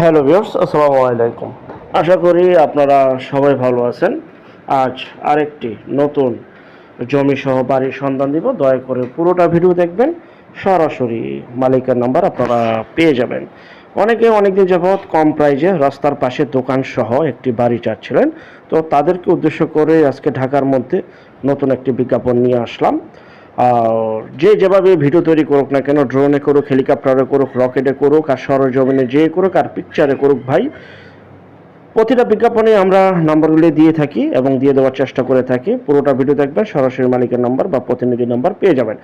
Hello viewers, আসসালামু আলাইকুম। আশা করি আপনারা সবাই ভালো আছেন। আজ আরেকটি নতুন জমি সহ বাড়ির সন্ধান দিব। দয়া করে পুরোটা ভিডিও দেখবেন। সরাসরি মালিকের নাম্বার আপনারা পেয়ে যাবেন। অনেকে অনেকদিন যাবৎ কম প্রাইজে রাস্তার পাশে দোকান সহ একটি বাড়ি চাচ্ছিলেন। তো তাদেরকে উদ্দেশ্য করে আজকে ঢাকার মধ্যে নতুন একটি বিজ্ঞাপন নিয়ে আসলাম। যে যেভাবে ভিডিও তৈরি করুক না কেন ড্রোনে করুক হেলিকপ্টারে করুক রকেটে করুক, আর সরজমিনে যে করুক, আর পিকচারে করুক, ভাই, প্রতিটা বিজ্ঞাপনে আমরা নাম্বারগুলি দিয়ে থাকি এবং দিয়ে দেওয়ার চেষ্টা করে থাকি। পুরোটা ভিডিও দেখবেন, সরাসরি মালিকের নাম্বার বা প্রতিনিধি নাম্বার পেয়ে যাবেন।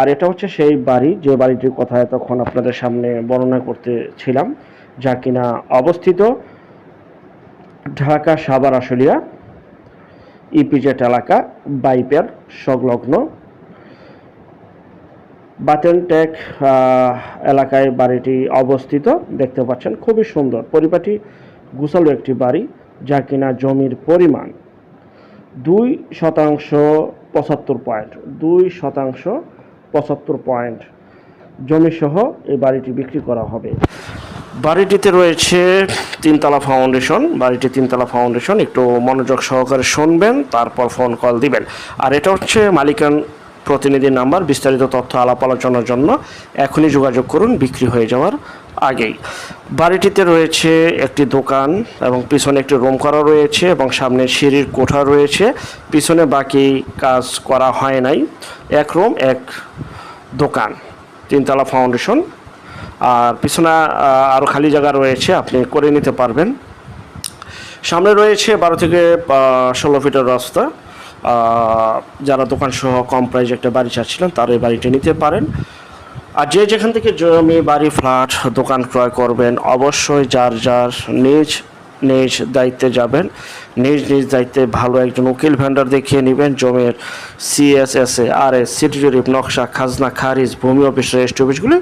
আর এটা হচ্ছে সেই বাড়ি, যে বাড়িটির কথা তখন আপনাদের সামনে বর্ণনা করতেছিলাম, যা কিনা অবস্থিত ঢাকা সাভার আশুলিয়া ইপিজেট এলাকা বাইপের সংলগ্ন বাটেনটেক এলাকায় বাড়িটি অবস্থিত। দেখতে পাচ্ছেন, খুবই সুন্দর। পরিপাটি গুছালো একটি বাড়ি, যা কিনা জমির পরিমাণ দুই শতাংশ পঁচাত্তর পয়েন্ট, দুই শতাংশ পঁচাত্তর পয়েন্ট জমিসহ এই বাড়িটি বিক্রি করা হবে। বাড়িটিতে রয়েছে তিনতলা ফাউন্ডেশন। বাড়িটি তিনতলা ফাউন্ডেশন, একটু মনোযোগ সহকারে শুনবেন, তারপর ফোন কল দিবেন। আর এটা হচ্ছে মালিকান প্রতিনিধির নাম্বার, বিস্তারিত তথ্য আলাপ আলোচনার জন্য এখনই যোগাযোগ করুন, বিক্রি হয়ে যাওয়ার আগেই। বাড়িটিতে রয়েছে একটি দোকান এবং পিছনে একটি রুম করা রয়েছে এবং সামনে সিঁড়ির কোঠা রয়েছে। পিছনে বাকি কাজ করা হয় নাই। এক রুম, এক দোকান, তিনতলা ফাউন্ডেশন। আর পিছনে আরও খালি জায়গা রয়েছে, আপনি করে নিতে পারবেন। সামনে রয়েছে বারো থেকে ষোলো ফিটের রাস্তা। যারা দোকান সহ কম প্রাইজে একটা বাড়ি চাচ্ছিলেন, তারা এই বাড়িটি নিতে পারেন। আর যে যেখান থেকে জমি, বাড়ি ফ্ল্যাট দোকান ক্রয় করবেন, অবশ্যই যার যার নিজ নিজ দায়িত্বে যাবেন। নিজ নিজ দায়িত্বে ভালো একজন উকিল ভেন্ডার দেখিয়ে নেবেন। জমির সিএসএসএ আর এস সিটি জরিপ নকশা, খাজনা, খারিজ, ভূমি অফিস রেজিস্ট্রি অফিসগুলি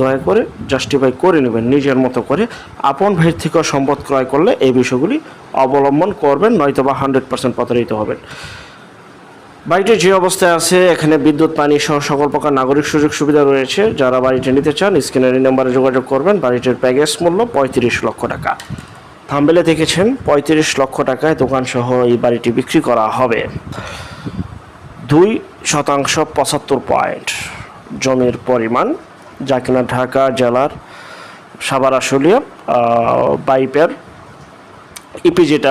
দয়া করে জাস্টিফাই করে নেবেন, নিজের মতো করে। আপন ভাইয়ের সম্পদ ক্রয় করলে এই বিষয়গুলি অবলম্বন করবেন নয়তো বা হান্ড্রেড পার্সেন্ট প্রতারিত হবেন। বাড়িটি যে অবস্থায় আছে, এখানে বিদ্যুৎ, পানি সহ সকল প্রকার নাগরিক সুযোগ সুবিধা রয়েছে। যারা বাড়িটি নিতে চান, স্ক্রিনের নাম্বারে যোগাযোগ করবেন। বাড়িটির প্যাকেজ মূল্য পঁয়ত্রিশ লক্ষ টাকা। থাম্বেলে দেখেছেন পঁয়ত্রিশ লক্ষ টাকায় দোকান সহ এই বাড়িটি বিক্রি করা হবে। দুই শতাংশ পঁচাত্তর পয়েন্ট জমির পরিমাণ যা কিনা ঢাকা জেলার সাবার আশুলিয়া বাইপের ইপিজেট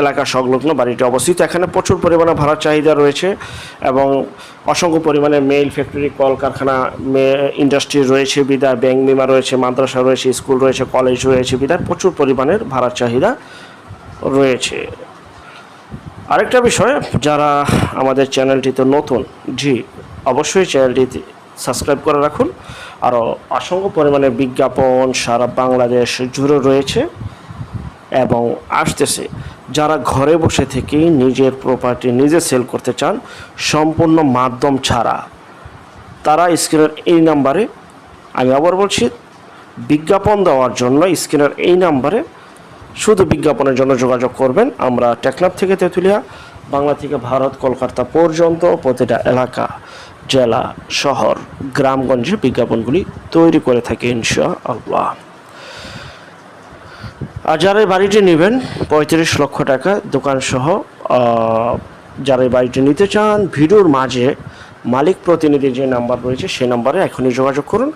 এলাকা সংলগ্ন বাড়িটি অবস্থিত। এখানে প্রচুর পরিমাণে ভাড়ার চাহিদা রয়েছে এবং অসংখ্য পরিমাণে মেইল ফ্যাক্টরি কলকারখানা ইন্ডাস্ট্রি রয়েছে, বিদায় ব্যাংক বিমা রয়েছে, মাদ্রাসা রয়েছে স্কুল রয়েছে কলেজ রয়েছে, বিদায় প্রচুর পরিমাণের ভাড়ার চাহিদা রয়েছে। আরেকটা বিষয়, যারা আমাদের চ্যানেলটিতে নতুন, জি, অবশ্যই চ্যানেলটি সাবস্ক্রাইব করে রাখুন। আরও অসংখ্য পরিমাণে বিজ্ঞাপন সারা বাংলাদেশ জুড়ে রয়েছে। এবং আসতেছে। যারা ঘরে বসে থেকেই নিজের প্রপার্টি নিজে সেল করতে চান, সম্পূর্ণ মাধ্যম ছাড়া। তারা স্ক্রিনের এই নাম্বারে আমি আবার বলছি, বিজ্ঞাপন দেওয়ার জন্য স্ক্রিনের এই নাম্বারে শুধু বিজ্ঞাপনের জন্য যোগাযোগ করবেন। আমরা টেকনাফ থেকে তেঁতুলিয়া, বাংলা থেকে ভারত, কলকাতা পর্যন্ত প্রতিটা এলাকা, জেলা, শহর, গ্রামগঞ্জে বিজ্ঞাপনগুলি তৈরি করে থাকি ইনশা আল্লাহ আর যারা এই বাড়িটি নেবেন, পঁয়ত্রিশ লক্ষ টাকা দোকান সহ যারা এই বাড়িটি নিতে চান, ভিডিওর মাঝে মালিক প্রতিনিধির যে নাম্বার রয়েছে, সেই নাম্বারে এখনই যোগাযোগ করুন।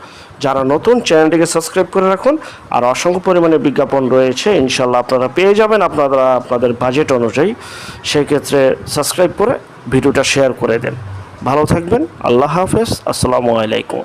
যারা নতুন, চ্যানেলটিকে সাবস্ক্রাইব করে রাখুন। আর অসংখ্য পরিমাণে বিজ্ঞাপন রয়েছে ইনশাল্লাহ আপনারা পেয়ে যাবেন আপনারা আপনাদের বাজেট অনুযায়ী। সেই ক্ষেত্রে সাবস্ক্রাইব করে ভিডিওটা শেয়ার করে দেন। ভালো থাকবেন, আল্লাহ হাফেজ, আসসালামু আলাইকুম।